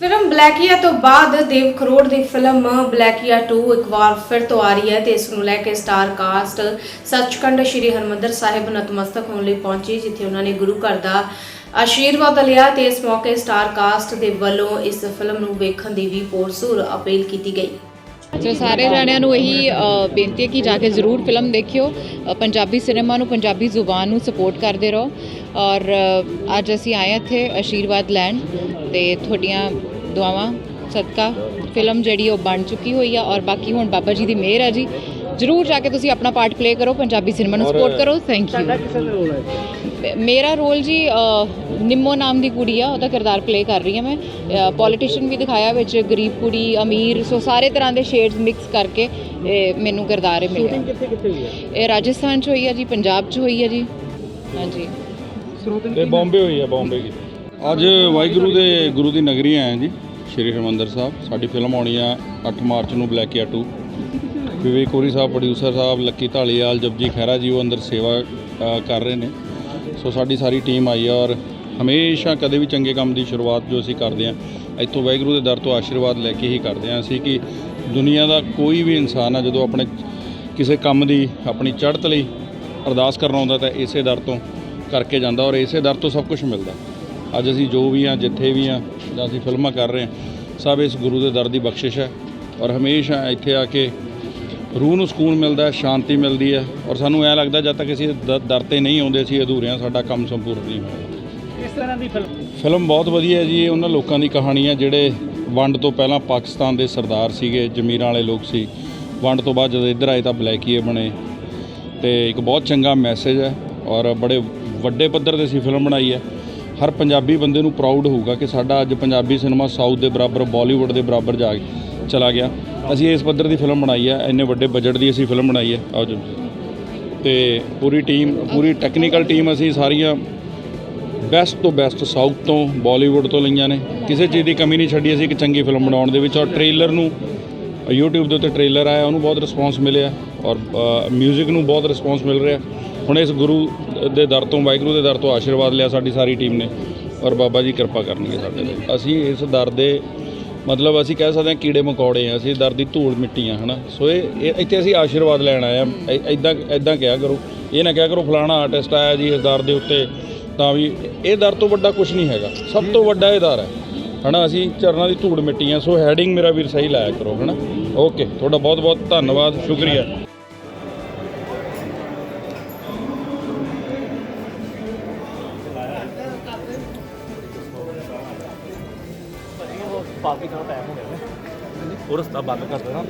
Film Blackia ਤੋਂ ਬਾਅਦ ਦੇਵ ਕਰੋੜ ਦੀ ਫਿਲਮ ਬਲੈਕੀਆ 2 ਇੱਕ ਵਾਰ ਫਿਰ ਤੋਂ ਆ ਰਹੀ ਹੈ ਤੇ ਇਸ ਨੂੰ ਲੈ ਕੇ ਸਟਾਰ ਕਾਸਟ ਸੱਚਖੰਡ ਸ੍ਰੀ ਹਰਮੰਦਰ ਸਾਹਿਬ ਨਤਮਸਤਕ ਹੋਣ ਲਈ ਪਹੁੰਚੀ, ਜਿੱਥੇ ਉਹਨਾਂ ਨੇ ਗੁਰੂ ਘਰ ਦਾ ਆਸ਼ੀਰਵਾਦ ਲਿਆ ਤੇ ਇਸ ਮੌਕੇ ਸਟਾਰ ਕਾਸਟ ਦੇ ਵੱਲੋਂ ਇਸ ਫਿਲਮ ਨੂੰ ਵੇਖਣ ਦੀ ਵੀ ਪੋਰਸੂਰ ਅਪੀਲ ਕੀਤੀ ਗਈ। ਸੋ ਸਾਰੇ ਜਾਣਿਆਂ ਨੂੰ ਇਹੀ ਬੇਨਤੀ ਹੈ ਕਿ ਜਾ ਕੇ ਜ਼ਰੂਰ ਫਿਲਮ ਦੇਖਿਓ। ਪੰਜਾਬੀ ਸਿਨੇਮਾ ਨੂੰ ਪੰਜਾਬੀ ਜ਼ੁਬਾਨ ਨੂੰ ਸਪੋਰਟ ਕਰਦੇ ਰਹੋ। ਔਰ ਅੱਜ ਅਸੀਂ ਆਏ ਇੱਥੇ ਆਸ਼ੀਰਵਾਦ ਲੈਣ ਤੇ ਤੁਹਾਡੀਆਂ ਦੁਆਵਾਂ ਸਦਕਾ ਫਿਲਮ ਜਿਹੜੀ ਉਹ ਬਣ ਚੁੱਕੀ ਹੋਈ ਆ ਔਰ ਬਾਕੀ ਹੁਣ ਬਾਬਾ ਜੀ ਦੀ ਮਿਹਰ ਹੈ ਜੀ। ਜ਼ਰੂਰ ਜਾ ਕੇ ਤੁਸੀਂ ਆਪਣਾ ਪਾਰਟ ਪਲੇ ਕਰੋ ਪੰਜਾਬੀ ਸਿਨੇਮਾ ਨੂੰ ਸਪੋਰਟ ਕਰੋ। ਥੈਂਕ ਯੂ ਮੇਰਾ ਰੋਲ ਜੀ ਨਿੰਮੋ ਨਾਮ ਦੀ ਕੁੜੀ ਆ ਉਹਦਾ ਕਿਰਦਾਰ ਪਲੇ ਕਰ ਰਹੀ ਹਾਂ ਮੈਂ। ਪੋਲੀਟੀਸ਼ੀਅਨ ਵੀ ਦਿਖਾਇਆ ਵਿੱਚ ਗਰੀਬ ਕੁੜੀ ਅਮੀਰ ਸੋ ਸਾਰੇ ਤਰ੍ਹਾਂ ਦੇ ਸ਼ੇਡਸ ਮਿਕਸ ਕਰਕੇ ਇਹ ਮੈਨੂੰ ਕਿਰਦਾਰ ਇਹ ਮਿਲਿਆ। ਕਿੱਥੇ ਕਿੱਥੇ ਹੋਈ ਹੈ ਇਹ ਰਾਜਸਥਾਨ ਚ ਹੋਈ ਹੈ ਜੀ ਪੰਜਾਬ ਚ ਹੋਈ ਹੈ ਜੀ। ਹਾਂਜੀ। ਇਹ ਬੰਬੇ ਹੋਈ ਹੈ ਬੰਬੇ ਦੀ। ਅੱਜ ਵਾਹਿਗੁਰੂ ਦੇ ਗੁਰੂ ਦੀ ਨਗਰੀ ਆਏ ਹਾਂ ਜੀ ਸ਼੍ਰੀ ਹਰਿਮੰਦਰ ਸਾਹਿਬ। ਸਾਡੀ ਫਿਲਮ ਆਉਣੀ ਆ 8 ਮਾਰਚ ਨੂੰ ਬਲੈਕੀਆ 2 ਵਿਵੇਕ ਕੋਰੀ ਸਾਹਿਬ ਪ੍ਰੋਡਿਊਸਰ ਸਾਹਿਬ ਲੱਕੀ ਢਾਲੀਵਾਲ ਜਪਜੀ ਖਹਿਰਾ ਜੀ ਉਹ ਅੰਦਰ ਸੇਵਾ ਕਰ ਰਹੇ ਨੇ। ਸੋ ਸਾਡੀ ਸਾਰੀ ਟੀਮ ਆਈ ਆ ਔਰ ਹਮੇਸ਼ਾ ਕਦੇ ਵੀ ਚੰਗੇ ਕੰਮ ਦੀ ਸ਼ੁਰੂਆਤ ਜੋ ਅਸੀਂ ਕਰਦੇ ਆ, ਇੱਥੋਂ ਵਾਹਿਗੁਰੂ ਦੇ ਦਰ ਤੋਂ ਆਸ਼ੀਰਵਾਦ ਲੈ ਕੇ ਹੀ ਕਰਦੇ ਆ ਅਸੀਂ ਕਿ ਦੁਨੀਆ ਦਾ ਕੋਈ ਵੀ ਇਨਸਾਨ ਆ ਜਦੋਂ ਆਪਣੇ ਕਿਸੇ ਕੰਮ ਦੀ ਆਪਣੀ ਚੜ੍ਹਤ ਲਈ ਅਰਦਾਸ ਕਰਨ ਆਉਂਦਾ ਤਾਂ ਇਸੇ ਦਰ ਤੋਂ ਕਰਕੇ ਜਾਂਦਾ ਔਰ ਇਸੇ ਦਰ ਤੋਂ ਸਭ ਕੁਝ ਮਿਲਦਾ। ਅੱਜ ਅਸੀਂ ਜੋ ਵੀ ਆ, ਜਿੱਥੇ ਵੀ ਆ, ਜਾਂ ਅਸੀਂ ਫਿਲਮਾਂ ਕਰ ਰਹੇ ਹਾਂ ਸਭ ਇਸ ਗੁਰੂ ਦੇ ਦਰ ਦੀ ਬਖਸ਼ਿਸ਼ ਹੈ ਔਰ ਹਮੇਸ਼ਾ ਇੱਥੇ ਆ ਕੇ ਰੂਹ ਨੂੰ ਸਕੂਨ ਮਿਲਦਾ ਹੈ ਸ਼ਾਂਤੀ ਮਿਲਦੀ ਹੈ ਔਰ ਸਾਨੂੰ ਐ ਲੱਗਦਾ ਜਦ ਤੱਕ ਅਸੀਂ ਦ- ਦਰ ਤੇ ਨਹੀਂ ਆਉਂਦੇ ਅਸੀਂ ਅਧੂਰੇ ਹਾਂ ਸਾਡਾ ਕੰਮ ਸੰਪੂਰਨ ਨਹੀਂ ਹੋਇਆ। ਇਸ ਤਰ੍ਹਾਂ ਦੀ ਫਿਲਮ? ਫਿਲਮ ਬਹੁਤ ਵਧੀਆ ਹੈ ਜੀ ਇਹ ਉਹਨਾਂ ਲੋਕਾਂ ਦੀ ਕਹਾਣੀ ਹੈ ਜਿਹੜੇ ਵੰਡ ਤੋਂ ਪਹਿਲਾਂ ਪਾਕਿਸਤਾਨ ਦੇ ਸਰਦਾਰ ਸੀਗੇ ਜ਼ਮੀਰਾਂ ਵਾਲੇ ਲੋਕ ਸੀ। ਵੰਡ ਤੋਂ ਬਾਅਦ ਜਦੋਂ ਇੱਧਰ ਆਏ ਤਾਂ ਬਲੈਕੀਏ ਬਣੇ। ਤੇ ਇੱਕ ਬਹੁਤ ਚੰਗਾ ਮੈਸੇਜ ਹੈ ਔਰ ਬੜੇ ਵੱਡੇ ਪੱਧਰ ਤੇ ਅਸੀਂ ਫਿਲਮ ਬਣਾਈ ਹੈ। ਹਰ ਪੰਜਾਬੀ ਬੰਦੇ ਨੂੰ ਪ੍ਰਾਊਡ ਹੋਊਗਾ ਕਿ ਸਾਡਾ ਅੱਜ ਪੰਜਾਬੀ ਸਿਨੇਮਾ ਸਾਊਥ ਦੇ ਬਰਾਬਰ ਬਾਲੀਵੁੱਡ ਦੇ ਬਰਾਬਰ ਜਾ ਚਲਾ ਗਿਆ। ਅਸੀਂ ਇਸ ਪੱਧਰ ਦੀ ਫਿਲਮ ਬਣਾਈ ਹੈ ਇੰਨੇ ਵੱਡੇ ਬਜਟ ਦੀ ਅਸੀਂ ਫਿਲਮ ਬਣਾਈ ਹੈ ਆਓ ਜੀ। ਤੇ ਪੂਰੀ ਟੀਮ ਪੂਰੀ ਟੈਕਨੀਕਲ ਟੀਮ ਅਸੀਂ ਸਾਰੀਆਂ ਬੈਸਟ ਤੋਂ ਬੈਸਟ ਸਾਊਥ ਤੋਂ ਬਾਲੀਵੁੱਡ ਤੋਂ ਲਈਆਂ ਨੇ। ਕਿਸੇ ਚੀਜ਼ ਦੀ ਕਮੀ ਨਹੀਂ ਛੱਡੀ ਅਸੀਂ ਇੱਕ ਚੰਗੀ ਫਿਲਮ ਬਣਾਉਣ ਦੇ ਵਿੱਚ। ਔਰ ਟ੍ਰੇਲਰ ਨੂੰ, YouTube ਦੇ ਉੱਤੇ ਟ੍ਰੇਲਰ ਆਇਆ, ਉਹਨੂੰ ਬਹੁਤ ਰਿਸਪੌਂਸ ਮਿਲਿਆ। ਔਰ 뮤직 ਨੂੰ ਬਹੁਤ ਰਿਸਪੌਂਸ ਮਿਲ ਰਿਹਾ। ਹੁਣ ਇਸ ਗੁਰੂ ਦੇ ਦਰ ਤੋਂ, ਵਾਹਿਗੁਰੂ ਦੇ ਦਰ ਤੋਂ ਆਸ਼ੀਰਵਾਦ ਲਿਆ ਸਾਡੀ ਸਾਰੀ ਟੀਮ ਨੇ। ਔਰ ਬਾਬਾ ਜੀ ਕਿਰਪਾ ਕਰਨਗੇ ਸਾਡੇ ਤੇ ਅਸੀਂ ਇਸ ਦਰ ਦੇ ਮਤਲਬ ਅਸੀਂ ਕਹਿ ਸਕਦੇ ਹਾਂ ਕੀੜੇ ਮਕੌੜੇ ਆ, ਅਸੀਂ ਦਰ ਦੀ ਧੂੜ ਮਿੱਟੀ ਆ, ਹਨਾ? ਸੋ ਇਹ, ਇਹ- ਇੱਥੇ ਅਸੀਂ ਆਸ਼ੀਰਵਾਦ ਲੈਣ ਆਏ ਆ। ਇਦਾਂ ਇਦਾਂ ਕਿਹਾ ਕਰੋ। ਇਹ ਨਾ ਕਿਹਾ ਕਰੋ, ਫਲਾਣਾ ਆਰਟਿਸਟ ਆਇਆ ਜੀ ਇਸ ਦਰ ਦੇ ਉੱਤੇ, ਤਾਂ ਵੀ ਇਹ ਦਰ ਤੋਂ ਵੱਡਾ ਕੁਝ ਨਹੀਂ ਹੈਗਾ। ਸਭ ਤੋਂ ਵੱਡਾ ਇਹ ਦਰ ਹੈ, ਹਨਾ? ਅਸੀਂ ਚਰਨਾਂ ਦੀ ਧੂੜ ਮਿੱਟੀ ਆ ਸੋ ਹੈਡਿੰਗ ਮੇਰਾ ਵੀਰ ਸਹੀ ਲਾਇਆ ਕਰੋ, ਹਨਾ? ਓਕੇ ਤੁਹਾਡਾ ਬਹੁਤ ਬਹੁਤ ਧੰਨਵਾਦ, ਸ਼ੁਕਰੀਆ। ਪਾਰਟੀ ਦਾ ਟਾਈਮ ਹੋ ਗਿਆ। ਉਹ ਰਸਤਾ ਬੰਦ ਕਰ ਦੇਣਾ।